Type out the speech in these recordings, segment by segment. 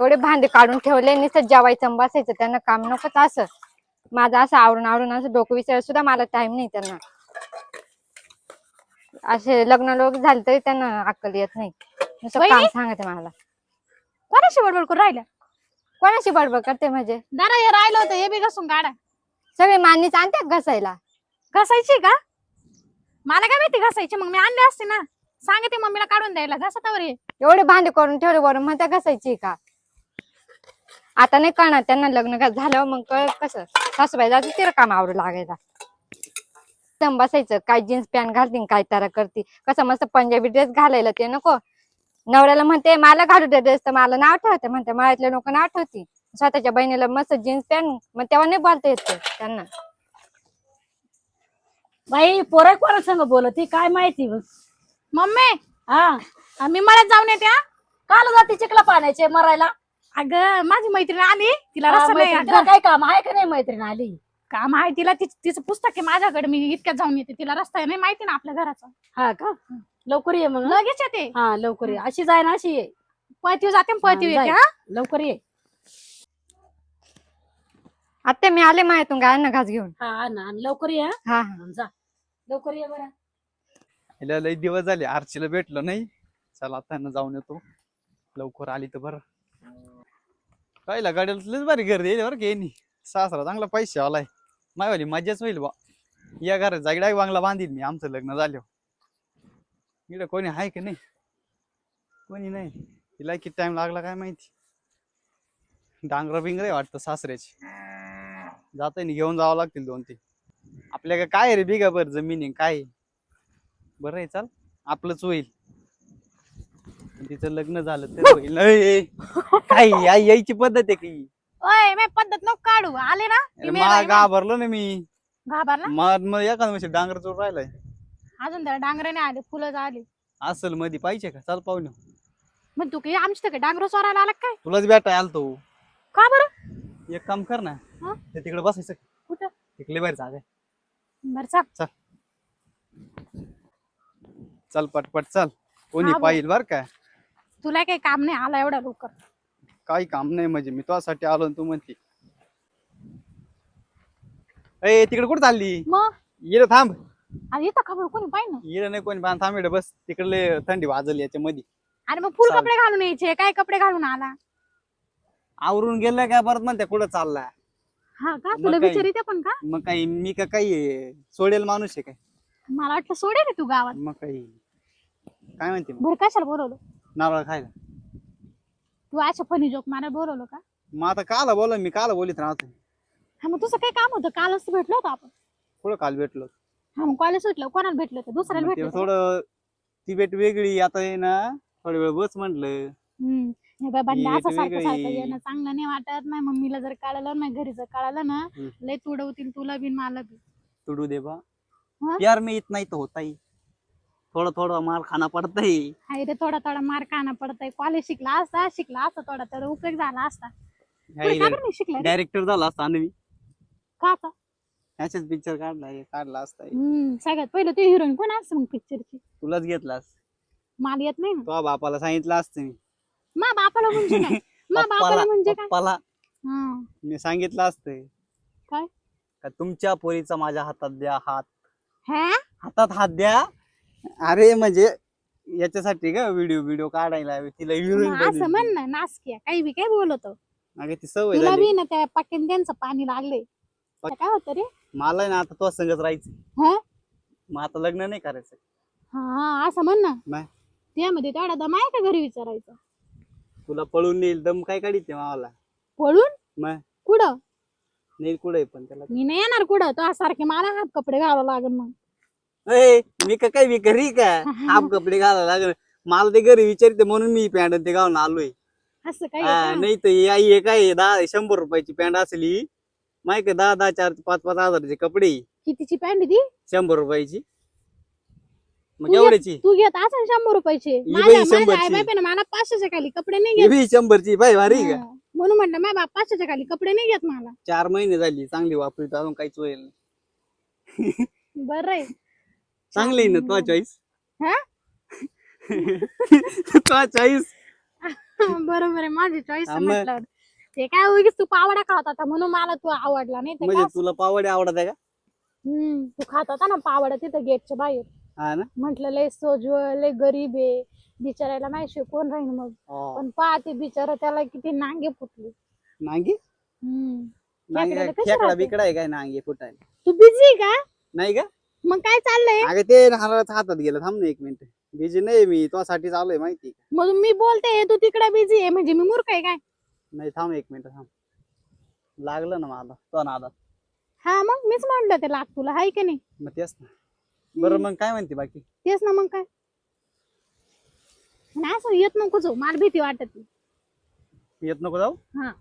एवढे भांडे काढून ठेवले नुसतं जेवायचं बसायचं त्यांना काम नकोच असं. माझं असं आवरून आवरून असं डोकं विचार सुद्धा मला टाइम नाही त्यांना. असे लग्न लोक झाले तरी त्यांना अक्कल येत नाही. नुसतं काम वहिनी? सांगते मला. कोणाशी बडबड करून राहिल्या? कोणाशी बडबड करते म्हणजे? दादा हे राहिलं होतं हे बी घसून काढा. सगळे मान्यच आणतात घसायला. घसायची का? मला काय माहिती घसायची मग मी आणले असते ना. सांगते मम्मीला काढून द्यायला घसातावर ये एवढे भांडे करून ठेवले वरून म्हणत्या घसायची का? आता नाही कळणार त्यांना लग्न का झाल्यावर मग कळ कसं. सासूबाई जाते तिला काम आवरू लागायला. एकदम बसायचं काय जीन्स पॅन्ट घालतील काय तारा करते. कसं मस्त पंजाबी ड्रेस घालायला ते नको. नवऱ्याला म्हणते मला घालू दे ड्रेस तर मला नाव ठेवते. म्हणते मळ्यातले लोक नाव ठेवती स्वतःच्या बहिणीला मस्त जीन्स पॅन्ट मग तेव्हा नाही बोलता येत ते त्यांना. बाई पोरं कोणा संग बोलत काय माहिती बघ. मम्मी हा. मी मळ्यात जाऊन येते हा. काल जाते चिखला पाण्याचे मरायला. अगं माझी मैत्रीण आली. तिला रस्ता नाही मैत्रीण, तिला अगं, काय काम आहे का नाही मैत्रीण आली? काम आहे तिला तिच- तिचं पुस्तक आहे माझ्याकडे मी इतक्यात जाऊन येते. तिला रस्ता नाही माहिती ना आपल्या घराचा. हा का? लवकर ये मग हं? लगेच येते. हा लवकर ये. अशी जाय ना अशी ये. पळतीव जाते आणि पळतीव हा, येते जाय. हा? लवकर ये. आता मी आले माहितून गायांना घास घेऊन. हा आण, आण. लवकर ये हं? हा. हा जा. लवकर ये बरं. हिला लई दिवस झाले आरचीला भेटलो नाही. चला आता ना जाऊन येतो. लवकर आली तर बरं. कायला गाडीला लयच भारी गर्दी येईल बरं की सासरा चांगला पैसे आलाय मायवाली मजाच होईल बा या घरात जागडा बांगला बांधील मी आमचं लग्न झाल्यावर. इकडं कोणी आहे की नाही? कोणी नाही. हिला किती टाइम लागला काय माहिती? डांगर बिंगर वाटतं सासऱ्याची. जाता घेऊन जावं लागतील दोन ते आपल्या काय आहे रे बिगा बर जमीन आहे काय बरं आहे चाल. आपलंच होईल. तिचं लग्न झालं तर होईल. ए, ए, काय या- यायची पद्धत आहे की? ओय मी पद्धत नको काढू. आले ना? की अरे मेला मा ना. घाबरलो ना मी. घाबरला? मग मग एखाद म्हणजे डांगर चोर राहिलाय. अजून त्याला डांगराने आले फुलं आले असलमध्ये पाहिजे का? चाल पाहुणे मग तू काही आमच्या तिकडे डांगर चोरायला आला का काय? तुलाच भेटाय आलतो. का बरं? एक काम कर ना हा? ते तिकडे बसायचं. कुठं? तिकडे बाहेर जागा आहे. बरं चाल. चल पटपट चल. कोणी हा बोल. पाहिल बर का? तुला काही काम नाही आला एवढा लवकर. काही काम नाही म्हणजे मी तुझ्यासाठी आलो आणि तू म्हणते. ए तिकडे कुठं चालली? मग? ये थांब. अरे इथं खबर कोणी पाहिजे ना नाही कोणी बांध थांब इकडे बस. तिकडले थंडी वाजली याच्या मध्ये अरे मग फुल चाल. कपडे घालून यायचे. काय कपडे घालून आला? आवरून गेलं काय परत म्हणते कुठं चाललाय हा का? मग तुला काय? विचारिते पण का? मग काही मी का काही आहे? सोडेल माणूस आहे काय? मला वाटलं सोडे रे तू गावात. मग काही काय म्हणते मग? बरं कशाला बोलवलं? नारळ खायला. तू अशा फनी जोक मला बोलवलं का? मग आता काला बोला मी काला बोलीत राहतो हा मग तुझं काय काम होतं? कालच तर भेटलो होतो आपण. कुठं काल भेटलो. हा मग कॉलेज सुटलं कोणाला भेटलं होतं? दुसऱ्याला मग ते भेटलं होतं? थोडं ती भेट वेगळी आता आहे ना थोडा वेळ बस म्हंटल. हम्म. हे बाय बंडा असं सारखं. येणं चांगलं नाही वाटत. नाही मम्मीला जर कळालं नाही घरी जर कळालं ना हम्म. लय तुडवतील तुला बिन मला बी तुडू दे बा. हा? प्यार में इतना ही तो होता ही थोड़ा थोड़ा मार खाना पड़ता हाय रे थोडा थोडा मार खाना पडतंय. कॉलेज शिकला असता शिकला असता थोडा थोडा उपयोग झाला असता. पुढे का बरं नाही शिकला? रे? डायरेक्टर झाला असता आणि मी. का आता? ह्याच्याच पिक्चर काढला काढला असता. हम्म सगळ्यात पहिलं ते हिरोईन कोण असतं मग पिक्चरची तुलाच घेतलास मला येत नाही ना? तो बापाला सांगितलं असतं मी. मा बापाला म्हणजे काय? मा बापाला म्हणजे काय? पप्पाला हा. मी सांगितलं असतं. काय? का तुमच्या पोरीचा माझ्या हातात द्या हात. हा? हातात हात द्या. अरे म्हणजे याच्यासाठी का व्हिडिओ व्हिडिओ काढायला तिला मग असं म्हण ना नासक्या काही बी काय बोलतो. अगे ती सवय तुला झाली. बी ना त्या पक्क्यान त्यांचं पाणी लागले. काय होतं रे? मला ना आता तो संगत राहायचं हा? मग आता लग्न नाही करायचं. हा असं म्हण ना. नाही. त्यामध्ये तेवढा दम आहे का घरी विचारायचं? तुला पळून नेईल दम काय काढीते मावाला? पळून? मग? कुठं? नेईल कुठे पण त्याला? मी नाही येणार कुठं. तो सारखे मला हात कपडे घालावं लागेल मग. मी का काय घरी का? हाफ कपडे घालायला लागल. मला ते घरी विचारते म्हणून मी पॅन्ट ते घालून आलोय. असं काय हा? नाही तर ही आई हे काय दहा शंभर रुपयाची पॅन्ट असली. माहिती का दहा दहा चार पाच पाच हजाराचे कपडे. कितीची पॅन्ट ती? शंभर रुपयाची. मग तू एवढ्याची? तू घेत असेल शंभर रुपयाचे. ही माझ्या बाई माझ्या शंभरची. आई बापाने मला पाचशेच्या खाली कपडे नाही ही घेत. बी शंभरची बाय भारी का? हा. म्हणून म्हटलं माझ्या बाप पाचशेच्या खाली कपडे नाही घेत मला. चार महिने झाली चांगली वापरली अजून काहीच होईल नाही. बरं आहे. चांगली ना तुझा चॉईस हा? तुझा चॉईस बरोबर आहे माझी चॉईस हा, मग. म्हटलं ते काय उगीच तू पावडा खात होता म्हणून मला तू आवडला नाही तर म्हणजे तुला पावडे आवडत आहे का? हम्म, तू खात होता ना पावडा तिथं गेटच्या बाहेर. हा ना? म्हंटल लय सोजवळ लय गरीब आहे. बिचारायला माहिती कोण राहील मग. हो. पण पाहते बिचारा त्याला किती नांगे फुटले. नांगी? हम्म. नांगी खेकड्याला काय? कशी खेकडा राहते? बिकडा आहे काय नांगी फुटायला? तू बिझी का? नाही का? मग काय चाललंय? अगं ते नारळाच्या हातात गेलं थांब ना एक मिनिट. बिजी नाही मी तुझ्यासाठी चालू आहे माहिती? मग मी बोलते तू तिकडे बिझी आहे म्हणजे मी मूर्ख आहे काय? नाही थांब एक मिनिट थांब. लागलं ना मला तो नादात हा मग मीच म्हणलं ते लाग तुला हाय की नाही? मग तेच ना. बरं मग काय म्हणते बाकी? तेच ना मग काय? असं येत नको जाऊ मला भीती वाटत येत नको जाऊ? हा.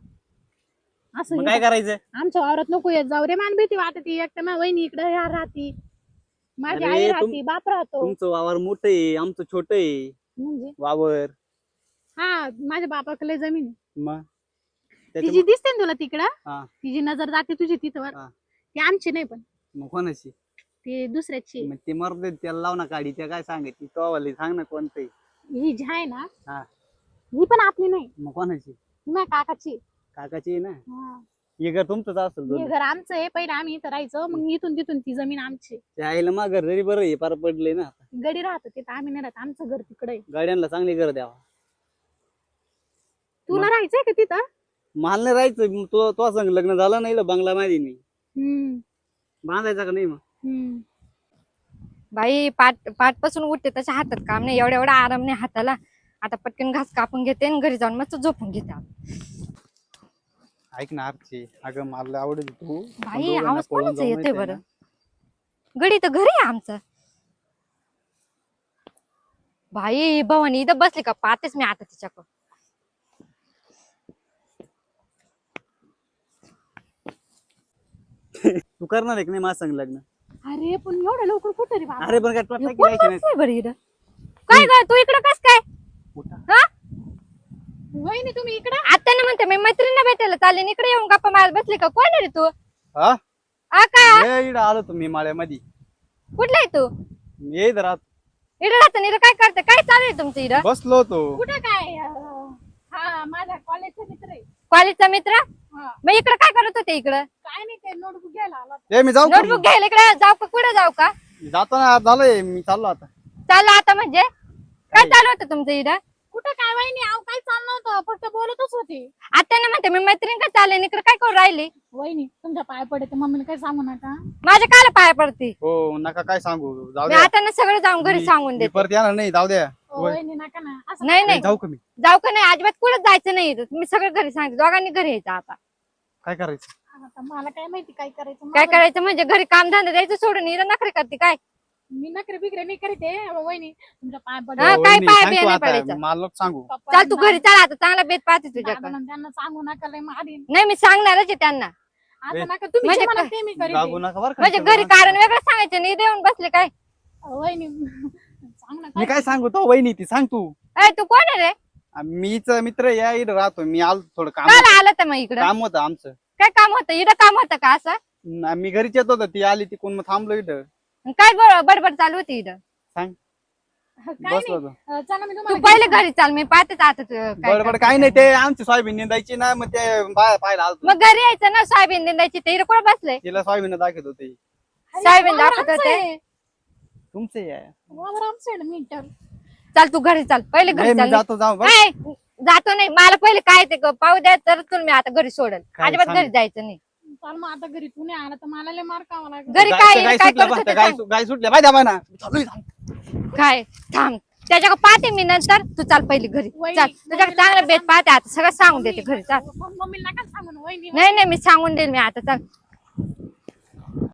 असं मग येत- काय करायचंय? आमच्या वावरात नको येत जाऊ रे मला भीती वाटत एक तर माझ्या वहिनी इकडे राहती. माझी अरे, आई तुम- राहती बाप राहतो तुमचं वावर मोठं आहे आमचं छोट आहे म्हणजे वावर हा माझ्या बापाकडे जमीन आहे. मग तिची दिसते ना तुला तिकडं. तिची नजर जाते तुझी तिथं हा. ती आमची नाही पण मग कोणाची ती दुसऱ्याची आहे. मग ते मरते त्याला लाव ना काढी त्या काय सांगायची तो वाली सांग ना कोणतं. ही जी आहे ना हा. ही पण आपली नाही मग कोणाची ही माझ्या काकाची. काकाची आहे ना हा. हे घर तुमचंच असेल हे दोन्ही. घर आमचं आहे. पहिले आम्ही इथं राहायचो. मग इथून तिथून ती जमीन आमची. आईला मग घर जरी बरं आहे पार पडले ना गडी राहतो तिथं. आम्ही नाही राहत. आमचं घर तिकडे आहे. गाड्यांना चांगली घर द्यावा. तुला राहायचंय का तिथं? मला नाही राहायचं. मग तो तो संग लग्न झालं नाही बंगला माहिती नाही. हम्म. बांधायचा का नाही मग? हम्म. बाई पाठ पाठपासून उठते तशा हातात काम नाही. एवढा एवढा आराम नाही हाताला. आता पटकन घास कापून घेते आणि घरी जाऊन मस्त झोपून घेते आता. ऐक ना आरची अगं मला आवडत तू. पण बाई दोघांना आवाज पळून कोणाचा जाऊ येतोय माहितीये बरं? ना. गडी तर घरी आहे आमचं. बाई भवानी इथं बसली का? पाहतेच मी आता तिच्याकडं. तू करणार आहे की नाही माझं संग लग्न? अरे पण एवढं लवकर कुठं रे बाबा? अरे पण काय तुला हे टाकी कोण द्यायची नाही? बसलंय बरं इथं? काय ग तू इकडं कस काय? उठा. हा? वहिनी तुम्ही इकडे? आता म्हणते मी मैत्रिणीला भेटायला चालले इकडे येऊन गप्पा मारत बसली का? कोण आहे रे तू? हा? आ का? ये इकडं आलो तुम्ही माळ्यामध्ये. कुठला आहे तू? ये इथं राहत. इकडे राहता इकडे काय करते? काय चालू आहे तुमचं इकडं बसलो होतो. कुठं काय? अं, हा माझ्या कॉलेजचा मित्र आहे. कॉलेजचा मित्र? हा. मग इकडे काय करत होते इकडं? काय नाही ते नोटबुक घ्यायला आला होता. ए मी जाऊ का नोटबुक घ्यायला इकडे जाऊ का? कुठे जाऊ का? जातो ना झालंय मी चाललो आता. चालू आता म्हणजे? काय चालू होतं तुमचं इकडं कुठं काय वहिनी? अहो काय चाललं होतं? फक्त बोलतच होते. आता ना म्हणते मी मैत्रीण का चालले इकडे काय करू राहिली? वहिनी तुमच्या पाय पडते मम्मीला काय सांगू नका? माझ्या काला पाया पडते? हो नका काय सांगू. जाऊ मी द्या. आता ना सगळं जाऊन घरी मी- सांगून मी देते. परत येणार नाही जाऊ द्या. ओ, होय. वहिनी नका ना. असं नाही नाही. जाऊ का मी? जाऊ का नाही? अजिबात कुठं जायचं नाही इथं. मी सगळं घरी सांगते. दोघांनी घरी यायचं आता. काय करायचं? आता मला काय माहिती काय करायचं? काय करायचं म्हणजे? घरी काम धंदा द्यायचं सोडून इथं नखरे करते काय? मी नकरे बिकरे नाही करते वहिनी तुमच्या पाय हा, पडते काय वहिनी, पाय सांग बिया तू नाही आता, पडायचं. मला लोक सांगू. चाल तू घरी चाल आता चांगला बेत पाहते तुझ्याकडे दादाला त्यांना सांगू नका लय मारीन. नाही मी सांगणारच आहे त्यांना. आता ए, नका तुम्ही म्हणजे जे म्हणा काय? ते मी जागू करीन नका बरं का म्हणजे घरी. कारण वेगळं सांगायचं नाही देऊन बसले काय? वहिनी सांग ना मी काय सांगू तो वहिनी ती सांग तू. अय तू कोण आहे रे? आ, मीच मित्र या इथं राहतो मी आलो थोडं काम काल आलं तर मग इकडं. काम होतं आमचं. काय काम होतं? इथं काम होतं का असं? न- मी घरीच येत होतो ती आली तिकडून मग थांबलो इथं. काय बडबड चालू होती इथं? सांग. काय बसलो नाही. होतो. अं, चला मी तू तुम्हाला पहिले घरी चाल मी पाहतेच आता तू काय बडबड करते. काही नाही ते आमची सोयाबीन निंदायची ना मग ते बा- पाहायला मग घरी यायचं ना सोयाबीन निंदायची ते इकडे कुठं बसले? तिला सोयाबीन दाखवत होते. सोयाबीन वावर दाखवत आमचं होते आहे. तुमचे आहे. वावर आमचं आहे ना मीटर चाल तू घरी चाल पहिले नाही घरी मी चाल. जातो जाऊ बरं. काय जातो नाही मला पहिले काय ते ग- पाहू द्या तर तुला मी आता घरी सोडल. काय अजिबात सांग. घरी जायचं नाही. चाल मग आता घरी तू नाही आला तर मला लय मार खावा लागेल. घरी काय गाय काय सुटल्या करत बा, होते त्या गाय सांग. सु- गाय सुटल्या. बाय द्या ना चालू आहे, थांब. काय? थांब. त्याच्याकडे पाहते मी नंतर. तू चाल पहिली घरी. वहिनी, चाल. तुझ्याकडे चांगलं बेत. पाहते आता. सगळं सांगून देते घरी. चाल. मम्मी- मम्मीला नका सांगू ना वहिनी नाही नाही मी सांगून देईल मी आता. चाल.